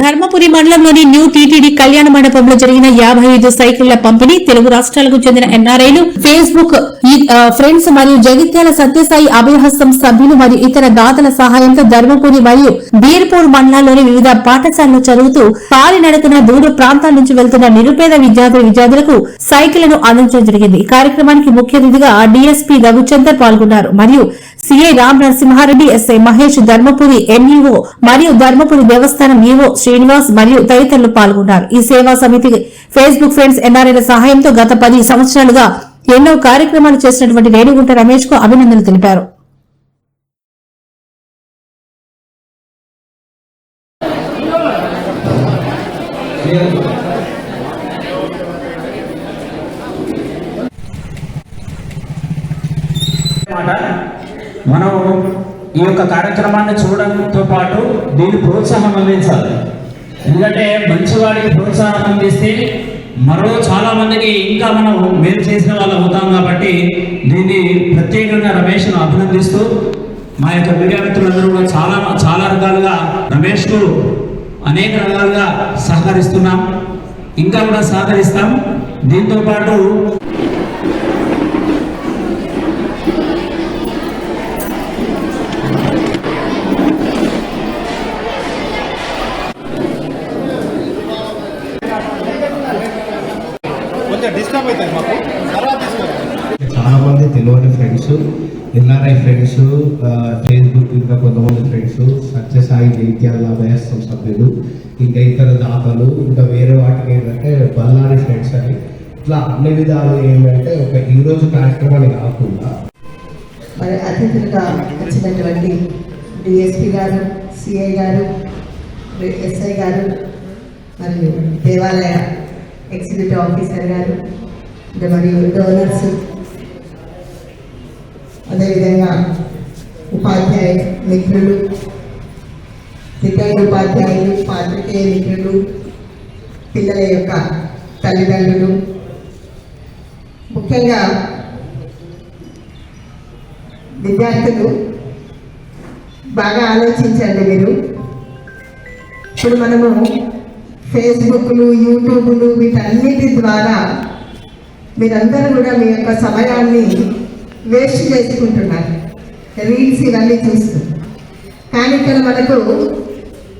ధర్మపురి మండలంలోని new TTD కళ్యాణ మండపంలో జరిగిన యాభై ఐదు సైకిళ్ళ పంపిణీ తెలుగు రాష్ట్రాలకు చెందిన ఎన్ఆర్ఐలు ఫేస్బుక్ ఫ్రెండ్స్ మరియు జగిత్యాల సత్యసాయి అభయహస్తం సభ్యులు మరియు ఇతర దాతల సహాయంతో ధర్మపురి మరియు బీర్పూర్ మండలాల్లోని వివిధ పాఠశాలలో చదువుతూ కాలినడకన దూర ప్రాంతాల నుంచి వెళ్తున్న నిరుపేద విద్యార్థుల విద్యార్థులకు సైకిళ్ళను అందించడం జరిగింది. ఈ కార్యక్రమానికి ముఖ్య అతిథిగా డిఎస్పీ రఘుచందర్ పాల్గొన్నారు. మరియు CI Ram Narasimhareddy SI Mahesh Dharmapuri MEO మరియు ధర్మపురి దేవస్థానం ఈఓ శ్రీనివాస్ మరియు తదితరులు పాల్గొన్నారు. ఈ సేవా సమితి ఫేస్బుక్ ఫ్రెండ్స్ ఎన్ఆర్ఐల సహాయంతో గత పది సంవత్సరాలుగా ఎన్నో కార్యక్రమాలు చేసినటువంటి రేణిగుంట రమేష్కు అభినందనలు తెలిపారు. మాట మనం ఈ యొక్క కార్యక్రమాన్ని చూడడంతో పాటు దీన్ని ప్రోత్సాహం అందించాలి. ఎందుకంటే మంచివాడికి ప్రోత్సాహం అందిస్తే మరో చాలా మందికి ఇంకా మనం మేలు చేసిన వాళ్ళు అవుతాం కాబట్టి దీన్ని ప్రత్యేకంగా రమేష్ను అభినందిస్తూ మా యొక్క మీడియా మిత్రులందరూ కూడా చాలా చాలా రకాలుగా రమేష్కు అనేక రకాలుగా సహకరిస్తున్నాం. ఇంకా కూడా సహకరిస్తాం. దీంతో చాలామంది చాలా మంది తెలియని ఫ్రెండ్స్ ఎన్ఆర్ఐ ఫ్రెండ్స్ ఫేస్బుక్ ఇంకా కొంతమంది ఫ్రెండ్స్ సత్యసాయి జైత్యాల అభయస్థం సభ్యులు ఇంకా ఇతర దాతలు ఇంకా వేరే వాటికి ఏంటంటే బల్లారి ఫ్రెండ్స్ అని. ఇట్లా అన్ని విధాలు ఏంటంటే ఒక ఈరోజు కార్యక్రమాన్ని కాకుండా. మరి అతిథులుగా వచ్చినటువంటి డిఎస్పి గారు సిఐ గారు ఎస్ఐ గారు మరియు దేవాలయ ఎగ్జిక్యూటివ్ ఆఫీసర్ గారు ఇంకా మరియు డోనర్స్ అదేవిధంగా ఉపాధ్యాయ మిత్రులు సిద్ధంగా ఉపాధ్యాయులు పాత్రికేయ మిత్రులు పిల్లల యొక్క తల్లిదండ్రులు. ముఖ్యంగా విద్యార్థులు బాగా ఆలోచించండి మీరు. ఇప్పుడు మనము ఫేస్బుక్లు యూట్యూబ్లు వీటన్నిటి ద్వారా మీరందరూ కూడా మీ యొక్క సమయాన్ని వేస్ట్ చేసుకుంటున్నారు. రీల్స్ ఇవన్నీ చూస్తూ. కానీ ఇక్కడ మనకు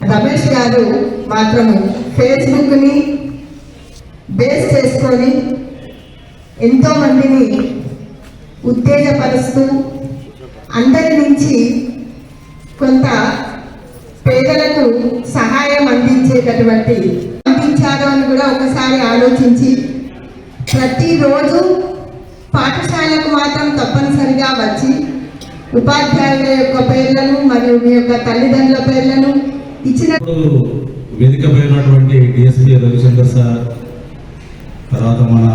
రమేష్ గారు మాత్రము ఫేస్బుక్ని బేస్ చేసుకొని ఎంతో మందిని ఉత్తేజపరుస్తూ అందరి నుంచి కొంత పేదలకు సహాయం అందించేటటువంటి అందించారో అని కూడా ఒకసారి ఆలోచించి ప్రతిరోజు పాఠశాలకు మాత్రం తప్పనిసరిగా వచ్చి ఉపాధ్యాయుల యొక్క పేర్లను మరియు మీ యొక్క తల్లిదండ్రుల పేర్లను ఇచ్చిన ఇప్పుడు వేదికపై ఉన్నటువంటి డిఎస్పీ రవిశంకర్ సార్ తర్వాత మన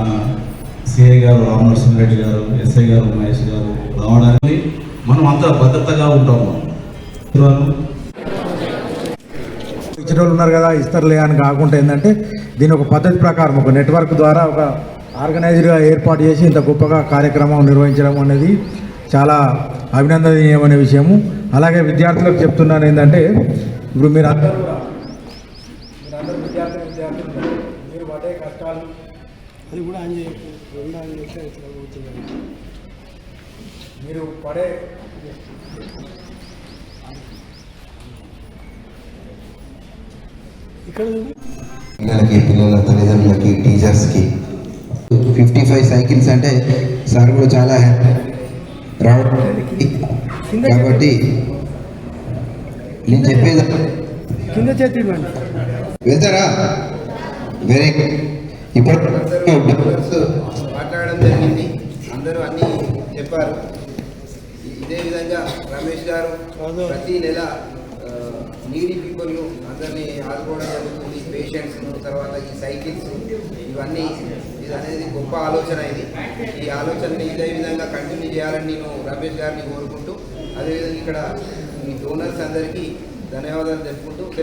సిఐ గారు రామ్ నరసింహారెడ్డి గారు ఎస్ఐ గారు మహేష్ గారు రావడానికి మనం అంతా భద్రతగా ఉంటాము ఇచ్చిన వాళ్ళు ఉన్నారు కదా ఇస్తారులే అని కాకుండా ఏంటంటే దీని ఒక పద్ధతి ప్రకారం ఒక నెట్వర్క్ ద్వారా ఒక ఆర్గనైజ్డ్గా ఏర్పాటు చేసి ఇంత గొప్పగా కార్యక్రమం నిర్వహించడం అనేది చాలా అభినందనీయమైన విషయము. అలాగే విద్యార్థులకు చెప్తున్నాను ఏంటంటే ఇప్పుడు మీరు అందరూ మీరందరూ విద్యార్థి విద్యార్థులు మీరు పడే కష్టాలు అది కూడా మీరు పడే పిల్లలకి పిల్లల తల్లిదండ్రులకి టీచర్స్కి ఫిఫ్టీ ఫైవ్ సైకిల్స్ అంటే సార్ కూడా చాలా హ్యాపీ రావడం కాబట్టి నేను చెప్పేది కింద చేతి వెళ్తారా? వెరీ ఇప్పుడు మాట్లాడడం జరిగింది. అందరూ అన్నీ చెప్పారు. ఇదే విధంగా రమేష్ గారు ప్రతి నెల నీడీ పీపుల్ను అందరినీ ఆదుకోవడం జరుగుతుంది. పేషెంట్స్ను తర్వాత ఈ సైకిల్స్ ఇవన్నీ ఇది అనేది గొప్ప ఆలోచన ఇది. ఈ ఆలోచనని ఇదే విధంగా కంటిన్యూ చేయాలని నేను రమేష్ గారిని కోరుకుంటూ అదేవిధంగా ఇక్కడ మీ డోనర్స్ అందరికీ ధన్యవాదాలు తెలుపుకుంటూ